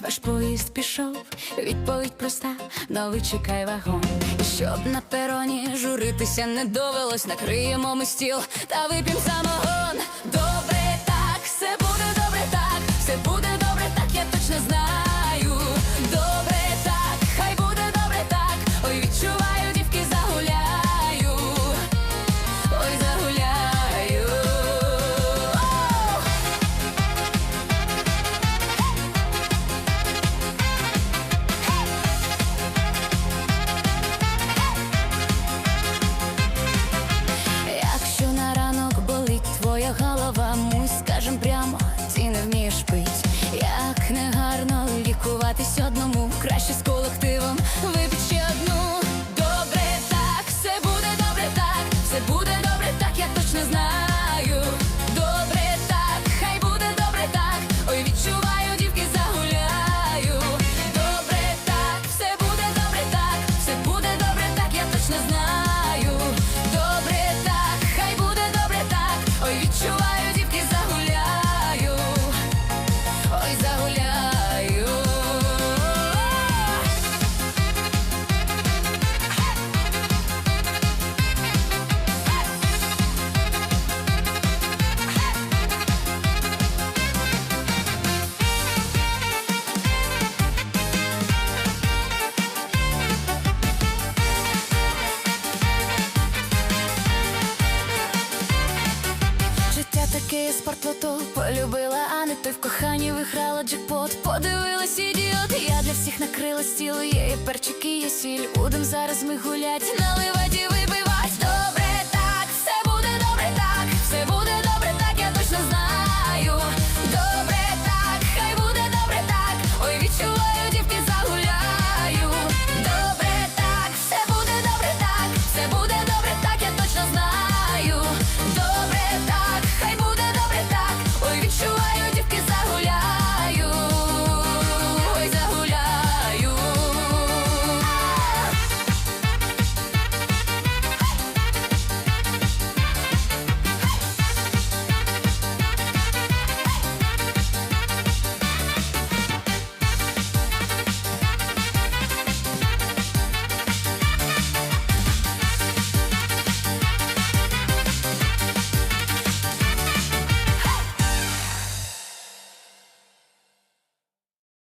ваш поїзд пішов, відповідь проста, новий чекай вагон. І щоб на пероні журитися не довелось, накриємо ми стіл та вип'ємо самогон. Твоя скажем прямо, ти не вмієш пить. Як негарно лікуватись одному, краще з колективом випить ще одну. Добре, так, все буде добре, так, все буде Таке спорт полюбила, а не той в коханні виграла джекпот. Подивилась ідіот, я для всіх накрила стіл. Є і перчики, є сіль. Будем зараз ми гулять, наливай діви